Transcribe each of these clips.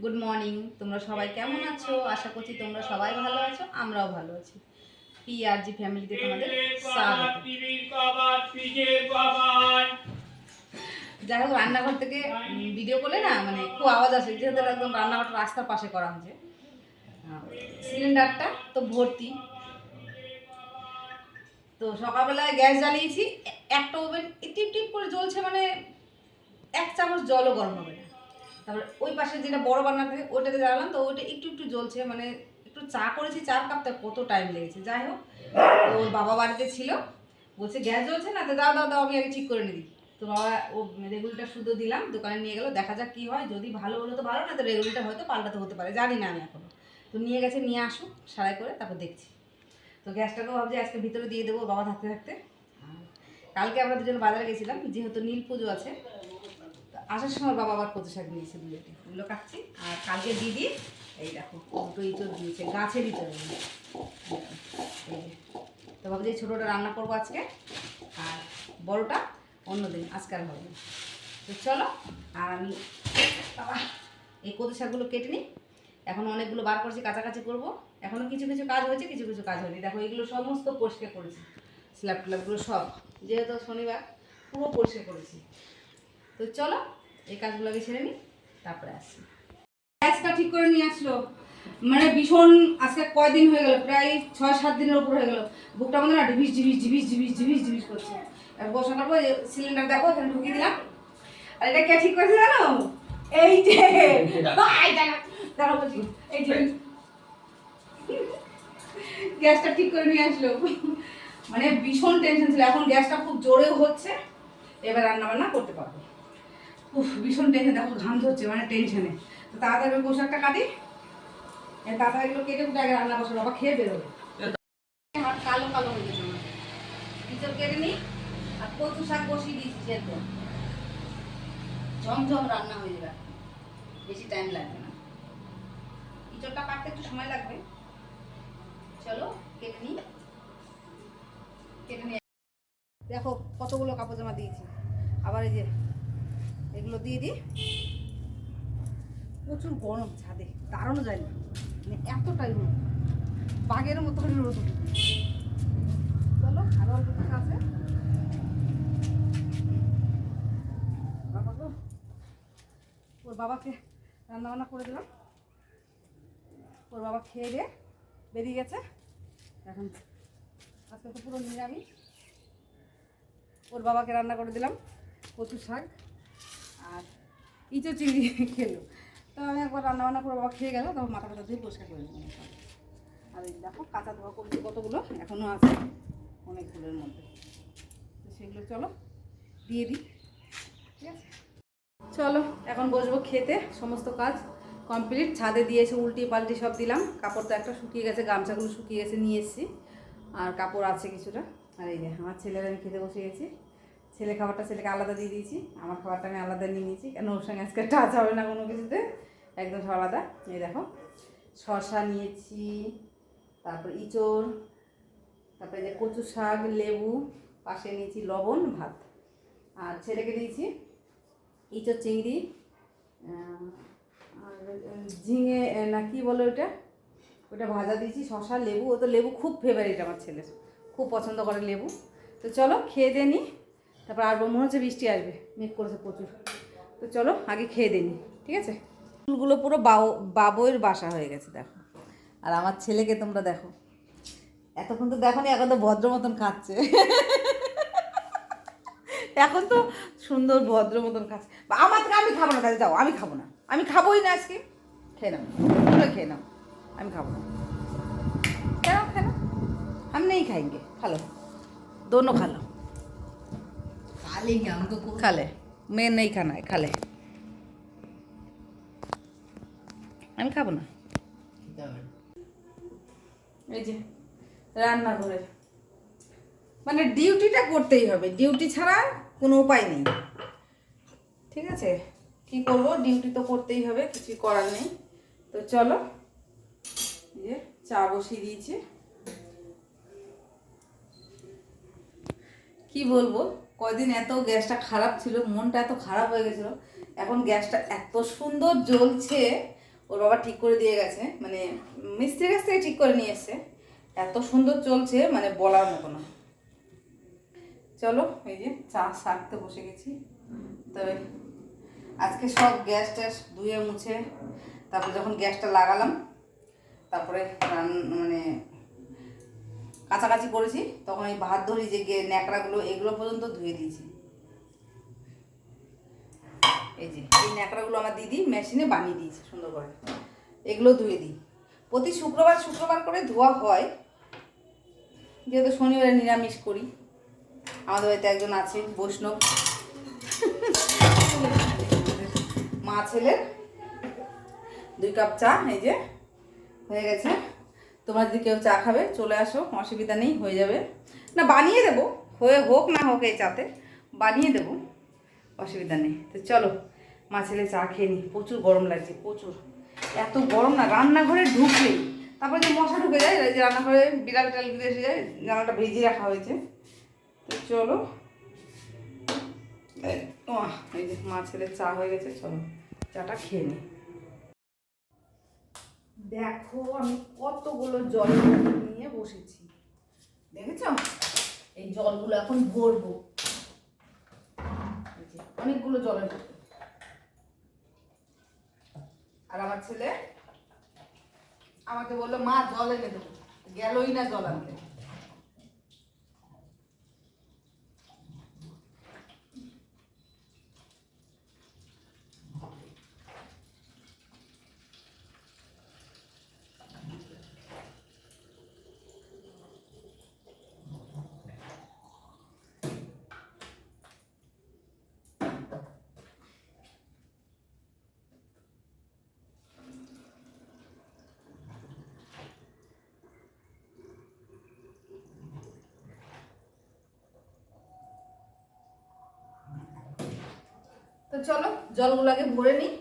Good morning তোমরা সবাই কেমন আছো? আশা করছি তোমরা সবাই ভালো আছো, আমরাও ভালো আছি। পিআরজি ফ্যামিলিতে তোমাদের যাই হোক, রান্নাঘর থেকে ভিডিও করলে না মানে খুব আওয়াজ আসে, যেহেতু একদম রান্নাঘরটা রাস্তার পাশে করা হয়েছে। সিলিন্ডারটা তো ভর্তি। তো সকালবেলায় গ্যাস জ্বালিয়েছি একটা ওভেন, টিপ টিপ করে জ্বলছে মানে এক চামচ জলও গরম হবে না। তারপরে ওই পাশে যেটা বড় বান্না থাকে, ওইটাতে জ্বালালাম, তো ওইটা একটু একটু জ্বলছে মানে একটু চা করেছি চার কাপটা কত টাইম লেগেছে। যাই হোক ওর বাবা বাড়িতে ছিল, বলছে, গ্যাস জ্বলছে না, তো দাও দাও দাও, আমি আগে ঠিক করে নিই। তো বাবা, ও রেগুলেটার শুধু দিলাম, দোকানে নিয়ে গেল, দেখা যাক কী হয়, যদি ভালো হলো তো ভালো, না তো রেগুলেটার হয়তো পাল্টাতে হতে পারে, জানি না আমি এখনও। তো নিয়ে গেছে, নিয়ে আসুক সারাই করে তারপর দেখছি। তো গ্যাসটাকেও ভাবছি আজকে ভিতরে দিয়ে দেবো বাবা থাকতে থাকতে। কালকে আমরা দুজন বাজারে গেছিলাম, যেহেতু নীল পুজো আছে আসার সময় বাবা আবার কচু শাক দিয়েছে দুটোটি ওগুলো কাটছি। আর কালকে দিদি, এই দেখো, দুটো ইঁচড় দিয়েছে, গাছের ইঁচড় তো ভাবছি ছোটোটা রান্না করব আজকে। আর বড়টা অন্যদিন আজকে আর হবে তো চলো, আর আমি, বাবা, এই কচু শাকগুলো কেটে নিই। এখন অনেকগুলো বার করছি, কাছাকাছি করব। এখনও কিছু কিছু কাজ হয়েছে, কিছু কিছু কাজ হয়নি। দেখো, এগুলো সমস্ত পরিষ্কার করেছি। স্ল্যাব ট্ল্যাবগুলো সব, যেহেতু শনিবার, পুরো পরিষ্কার করেছি। তো চলো এই কাজগুলো আগে সেরে নিই তারপরে আসছি। গ্যাসটা ঠিক করে নিয়ে আসলো। মানে ভীষণ আজকে কয়দিন হয়ে গেল, প্রায় ছয় সাত দিনের উপর হয়ে গেল। বুকটা মধ্যে না ডিভিস ডিভিস ডিভিস ডিভিস ডিভিস ডিভিস করছে। আর বসা করব সিলিন্ডার দেখো এখানে ঢুকিয়ে দিলাম। আর এটা কে ঠিক করেছে জানো? এই যে দেখো বলছি। এই যে, গ্যাসটা ঠিক করে নিয়ে আসলো। মানে ভীষণ টেনশন ছিল। এখন গ্যাসটা খুব জোরেও হচ্ছে। এবার রান্না বান্না করতে পারব। উফ, ভীষণ টেনশন দেখো ঘাম ধরছে মানে টেনশনে তো তাড়াতাড়ি পোশাকটা কাটি। তাড়াতাড়ি এগুলো কেটে কুটে আগে রান্না বসে বাবা খেয়ে বেরোবে। আমার কালো কালো হয়ে গেছে আমার। কেটে নিই আর কচু শাক বসিয়ে দিয়েছি সেদ্ধ। ঝমঝম রান্না হয়ে যাবে বেশি টাইম লাগবে না। ইঁচড়টা কাটতে একটু সময় লাগবে। চলো, কেটে নিই কেটে নিয়ে দেখো কতগুলো কাপড় জামা দিয়েছি। আবার এই যে এগুলো দিয়ে দিই। প্রচুর গরম ছাদে দাঁড়ানো যায় না মানে এতটাই রোদ। বাঘের মতো করে রোদ। চলো, আরও অল্প কিছু আছে। বাবা ওর বাবাকে রান্না বান্না করে দিলাম। ওর বাবা খেয়ে দিয়ে বেরিয়ে গেছে। এখন আজকে তো পুরো নিরামিষ। ওর বাবাকে রান্না করে দিলাম কচু শাক। ইঁচো চিংড়ি খেলো। তো আমি একবার রান্না বান্না করে বাবা খেয়ে গেল তখন মাথা মাথা ধুয়ে পরিষ্কার করে দিলাম আর এই দেখো কাঁচা ধোয়া করছি কতগুলো এখনও আছে অনেকগুলোর মধ্যে। তো সেগুলো চলো, দিয়ে দিই। ঠিক আছে? চলো, এখন বসবো খেতে, সমস্ত কাজ কমপ্লিট। ছাদে দিয়েছে, উল্টি পাল্টি সব দিলাম। কাপড় তো একটা শুকিয়ে গেছে, গামছাগুলো শুকিয়ে গেছে, নিয়ে এসেছি। আর কাপড় আছে কিছুটা। আর এই যে, আমার ছেলেরা আমি খেতে বসে গেছি। ছেলে খাবারটা ছেলেকে আলাদা দিয়ে দিয়েছি। আমার খাবারটা আমি আলাদা নিয়ে নিয়েছি। কেন, ওর সঙ্গে আজকে টাচ হবে না কোনো কিছুতে। একদম সব আলাদা। এই দেখো, শসা নিয়েছি, তারপর ইঁচড়, তারপরে যে কচু শাক, লেবু, পাশে নিয়েছি লবণ, ভাত। আর ছেলেকে দিয়েছি ইঁচড় চিংড়ি আর ঝিঙে না কি বলে ওটা ওটা ভাজা দিয়েছি শশা লেবু। ও তো লেবু খুব ফেভারিট আমার ছেলের। খুব পছন্দ করে লেবু। তো চলো, খেয়ে দিয়ে নিই তারপর আর মনে হচ্ছে বৃষ্টি আসবে, মেঘ করেছে প্রচুর। তো চলো আগে খেয়ে দিই ঠিক আছে? ফুলগুলো পুরো বাবু বাবুয়ের বাসা হয়ে গেছে, দেখো। আর আমার ছেলেকে তোমরা দেখো। এতক্ষণ তো দেখো নি এখন তো ভদ্র মতন খাচ্ছে। এখন তো সুন্দর ভদ্র মতন খাচ্ছে। আমার থেকে আমি খাব না, তাহলে যাও, আমি খাব না। আমি খাবোই না আজকে। খেয়ে নাও পুরো খেয়ে নাও, আমি খাব না। কেন খেলাম আমি নেই খাইগে খালো দোনো খালো। খালে মেয়ে নেই খানায় খালে। আমি খাব না। এই যে রান্না রান্নাঘরে মানে ডিউটিটা করতেই হবে। ডিউটি ছাড়া কোনো উপায় নেই। ঠিক আছে? কি করব? ডিউটি তো করতেই হবে কিছু করার নেই। তো চলো যে চা বসিয়ে দিয়েছে। কি বলব? কয়দিন এত গ্যাসটা খারাপ ছিল, মনটা এত খারাপ হয়ে গেছিল। এখন গ্যাসটা এত সুন্দর জ্বলছে, ওর বাবা ঠিক করে দিয়ে গেছে মানে মিস্ত্রির কাছ থেকে ঠিক করে নিয়ে এসছে। এত সুন্দর চলছে মানে বলার মতো না। চলো, এই যে চা সারতে বসে গেছি। তবে আজকে সব গ্যাস ট্যাস ধুয়ে মুছে, তারপরে যখন গ্যাসটা লাগালাম, তারপরে রান- মানে কাছাকাছি করেছি, তখন এই ভাত ধরি যে ন্যাকড়াগুলো, এগুলো পর্যন্ত ধুয়ে দিয়েছি। এই যে, এই ন্যাকড়াগুলো আমার দিদি মেশিনে বানিয়ে দিয়েছে, সুন্দর করে। এগুলো ধুয়ে দিই। প্রতি শুক্রবার শুক্রবার করে ধোয়া হয়। যেহেতু শনিবারে নিরামিষ করি। আমাদের বাড়িতে একজন আছে বৈষ্ণব। মা ছেলের দুই কাপ চা, এই যে, হয়ে গেছে। তোমরা যদি কেউ চা খাবে চলে আসো অসুবিধা নেই হয়ে যাবে। না বানিয়ে দেবো। হয়ে হোক না হোক এই চাতে বানিয়ে দেবো। অসুবিধা নেই। তো চলো মা ছেলে চা খেয়ে নি। প্রচুর গরম লাগছে প্রচুর। এত গরম না রান্নাঘরে ঢুকলে। তারপরে যে মশা ঢুকে যায় যে রান্নাঘরে বিড়াল টিড়ালগুলো এসে যায় জানাটা ভেজিয়ে রাখা হয়েছে। তো চলো। এই, এই যে মা ছেলের চা হয়ে গেছে চলো। চাটা খেয়ে নিই দেখো, আমি কতগুলো জল নিয়ে বসেছি। দেখেছ? এই জলগুলো এখন ভরবো। অনেকগুলো জলের। আর আমার ছেলে আমাকে বলল, মা, জল এনে দেবো। গেলই না জল আনতে। তো চলো জলগুলো আগে ভরে নিই।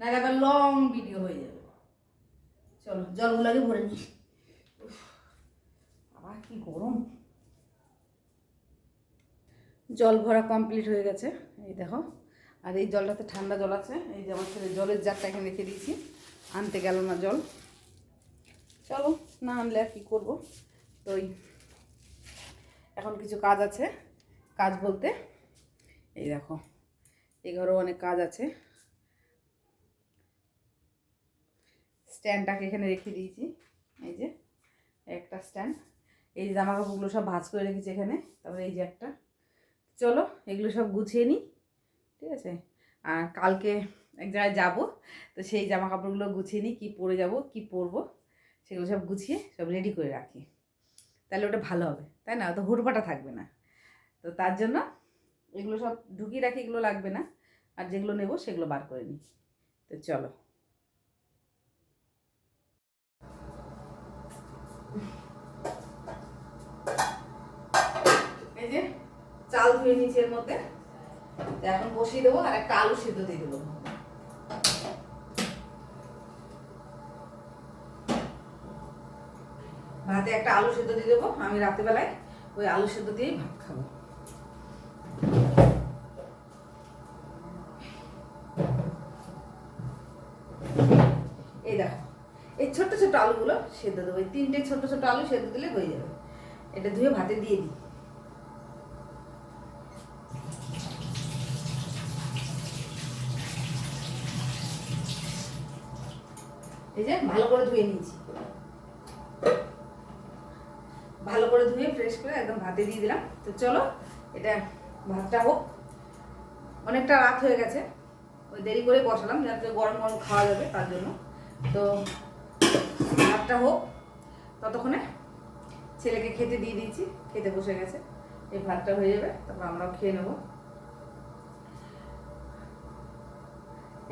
নাহলে আবার লং ভিডিও হয়ে যাবে। চলো জলগুলো আগে ভরে নিই। আবার কি গরম। জল ভরা কমপ্লিট হয়ে গেছে, এই দেখো। আর এই জলটাতে ঠান্ডা জল আছে। এই যে আমার ছেলে জলের জারটা এখানে রেখে দিয়েছি। আনতে গেল না জল। চলো, না আনলে আর কী করব? তো এখন কিছু কাজ আছে, কাজ বলতে। এই দেখো। এই ঘরেও অনেক কাজ আছে। স্ট্যান্ডটাকে এখানে রেখে দিয়েছি। এই যে, একটা স্ট্যান্ড। এই যে জামা কাপড়গুলো সব ভাঁজ করে রেখেছি এখানে। তারপরে এই যে একটা। চলো, এগুলো সব গুছিয়ে নিই। ঠিক আছে? আর কালকে এক জায়গায় যাব, তো সেই জামা কাপড়গুলো গুছিয়ে নিই, কী পরে যাব, কী পরবো, সেগুলো সব গুছিয়ে সব রেডি করে রাখি। তাহলে ওটা ভালো হবে, তাই না? অত হুটপাটা থাকবে না। তো তার জন্য এগুলো সব ঢুকিয়ে রাখি, এগুলো লাগবে না। আর যেগুলো নেব, সেগুলো বার করে নিই। তো চলো। এই যে চাল ধুয়ে এর মধ্যে। এখন বসিয়ে দেবো আর একটা আলু সিদ্ধ দিয়ে দেবো। ভাতে একটা আলু সিদ্ধ দিয়ে দেবো। আমি রাত্রিবেলায় ওই আলু সিদ্ধ দিয়েই ভাত খাব। ছোট্ট আলুগুলো সেদ্ধ দেবো। এই তিনটে ছোট্ট ছোট্ট আলু সেদ্ধ দিলে হয়ে যাবে। এটা ধুয়ে ভাতে দিয়ে দিই। এই যে ভালো করে ধুয়ে নিয়েছি। ভালো করে ধুয়ে ফ্রেশ করে একদম ভাতে দিয়ে দিলাম। তো চলো, এটা ভাতটা হোক। অনেকটা রাত হয়ে গেছে। ওই দেরি করে বসালাম, যাতে গরম গরম খাওয়া যাবে তার জন্য। তো ভাতটা হোক, ততক্ষণে ছেলেকে খেতে দিয়ে দিয়েছি, খেতে বসে গেছে। এই ভাতটা হয়ে যাবে, তারপর আমরাও খেয়ে নেব।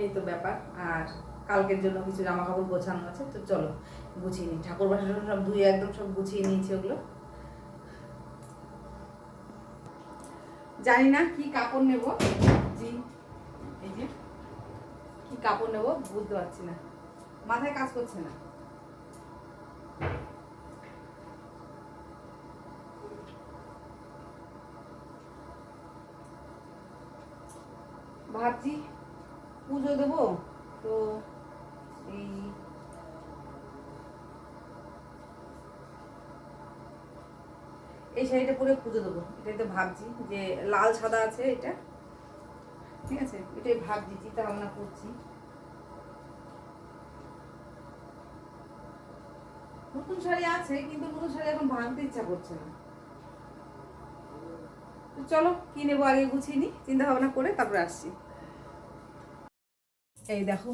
এই তো ব্যাপার, আর কালকের জন্য কিছু জামা কাপড় গোছানো আছে, তো চলো গুছিয়ে নিই। ঠাকুর বাসন সব ধুয়ে একদম সব গুছিয়ে নিয়েছি ওগুলো। জানি না কি কাপড় নেব। জি, এই যে, কি কাপড় নেব বুঝতে পারছি না। মাথায় কাজ করছে না। ভাবছি, পুজো দেবো, তো এই এই শাড়িটা পরে পুজো দেবো, এটাই তো ভাবছি, যে লাল সাদা আছে এটা, ঠিক আছে? এটাই ভাবছি, চিন্তা ভাবনা করছি। নতুন শাড়ি আছে, কিন্তু নতুন শাড়ি এখন ভাঙতে ইচ্ছা করছে না। তো চলো, কি নেব আগে গুছিয়ে নি চিন্তা ভাবনা করে তারপরে আসছি। এই দেখো।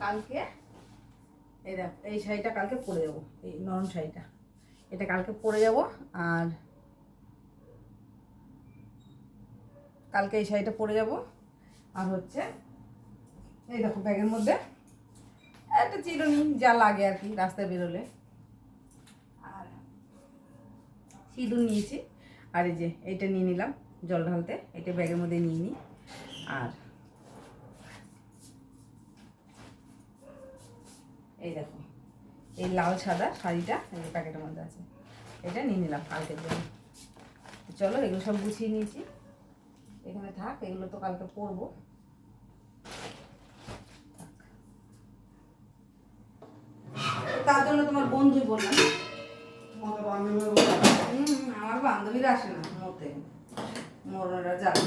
কালকে, এই দেখো, এই শাড়িটা কালকে পরে যাব, এই নরম শাড়িটা। এটা কালকে পরে যাব আর কালকে এই শাড়িটা পরে যাব। আর হচ্ছে, এই দেখো ব্যাগের মধ্যে একটা চিরুনি যা লাগে আর কি রাস্তায় বেরোলে। আর সিঁদুর নিয়েছি। আর এই যে, এইটা নিয়ে নিলাম জল ঢালতে, এটা ব্যাগের মধ্যে নিয়ে নিই। আর এই দেখো এই লাল সাদা শাড়িটা এই প্যাকেটের মধ্যে আছে। এটা নিয়ে নিলাম কালকের জন্য। চলো এগুলো সব গুছিয়ে নিয়েছি। এখানে থাক এগুলো তো কালকে পরবো। তার জন্য তোমার বন্ধুই বললাম। আমার বান্ধবীরা আসে না মতে মরণরা যাবে।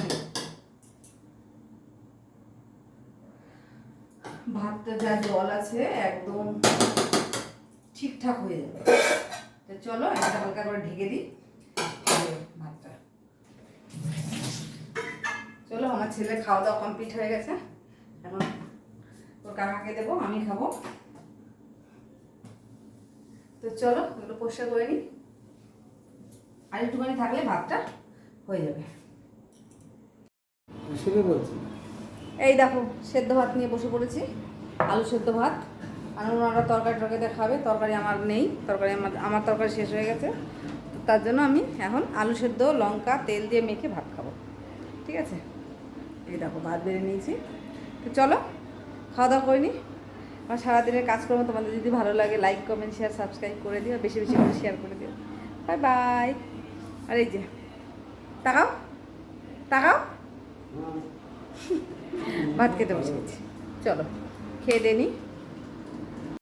ভাতটা যা জল আছে একদম ঠিকঠাক হয়ে যাবে। তো চলো এটা হালকা করে ঢেকে দিই। ভাতটা। চলো আমার ছেলে খাওয়া দাওয়া কমপ্লিট হয়ে গেছে। এখন ওর কাকাকে দেবো আমি খাব। তো চলো এগুলো পরিষ্কার করে নিই। আর একটুখানি থাকলে ভাতটা হয়ে যাবে। বলছি এই দেখো সেদ্ধ ভাত নিয়ে বসে পড়েছি। আলু সেদ্ধ ভাত। আর ওনারা তরকারি টরকারিতে খাবে তরকারি আমার নেই তরকারি আমার আমার তরকারি শেষ হয়ে গেছে। তো তার জন্য আমি এখন আলু সেদ্ধ লঙ্কা তেল দিয়ে মেখে ভাত খাব। ঠিক আছে? এই দেখো ভাত বেড়ে নিয়েছি। তো চলো খাওয়া দাওয়া করে নি আমার সারাদিনের কাজকর্ম তোমাদের যদি ভালো লাগে লাইক কমেন্ট শেয়ার সাবস্ক্রাইব করে দিও বেশি বেশি করে শেয়ার করে দিও। বাই বাই আর এই যে তাকাও তাকাও। ভাত খেতে বসে গেছি। চলো। খেয়ে দিয়ে